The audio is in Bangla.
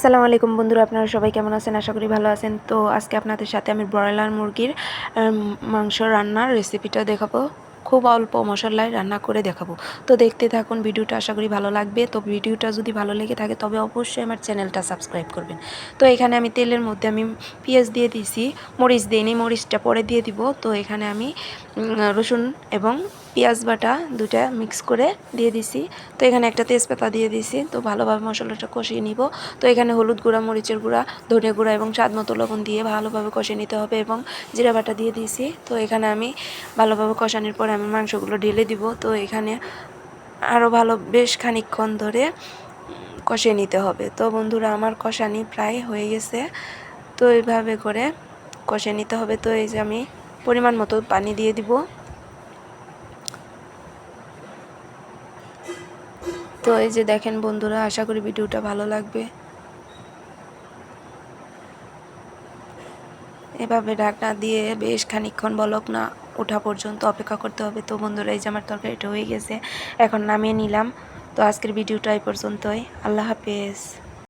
আসসালামু আলাইকুম বন্ধুরা, আপনারা সবাই কেমন আছেন? আশা করি ভালো আছেন। তো আজকে আপনাদের সাথে আমি ব্রয়লার মুরগির মাংস রান্নার রেসিপিটা দেখাবো। খুব অল্প মশলায় রান্না করে দেখাবো। তো দেখতে থাকুন, ভিডিওটা আশা করি ভালো লাগবে। তো ভিডিওটা যদি ভালো লেগে থাকে, তবে অবশ্যই আমার চ্যানেলটা সাবস্ক্রাইব করবেন। তো এখানে আমি তেলের মধ্যে আমি পেঁয়াজ দিয়ে দিয়েছি, মরিচ দিইনি মরিচটা পরে দিয়ে দিব। তো এখানে আমি রসুন এবং পেঁয়াজ বাটা দুটা মিক্স করে দিয়ে দিছি। তো এখানে একটা তেজপাতা দিয়ে দিছি। তো ভালোভাবে মশলাটা কষিয়ে নিব। তো এখানে হলুদ গুঁড়া, মরিচের গুঁড়া, ধনে গুঁড়া এবং স্বাদ মতো লবণ দিয়ে ভালোভাবে কষিয়ে নিতে হবে এবং জিরা বাটা দিয়ে দিয়েছি তো এখানে আমি ভালোভাবে কষানোর পরে আমি মাংসগুলো ঢেলে দিব। তো এখানে আরও ভালো বেশ খানিকক্ষণ ধরে কষিয়ে নিতে হবে। তো বন্ধুরা, আমার কষানি প্রায় হয়ে গেছে। তো এইভাবে করে কষিয়ে নিতে হবে। তো এই যে আমি পরিমাণ মতো পানি দিয়ে দিব। তো এই যে দেখেন বন্ধুরা, আশা করি ভিডিওটা ভালো লাগবে। এভাবে ঢাকনা দিয়ে বেশ খানিক্ষণ বলক না, ওঠা পর্যন্ত অপেক্ষা করতে হবে। তো বন্ধুরা, এই যে আমার তরকারিটা হয়ে গেছে, এখন নামিয়ে নিলাম। তো আজকের ভিডিওটা এই পর্যন্তই। আল্লাহ হাফেজ।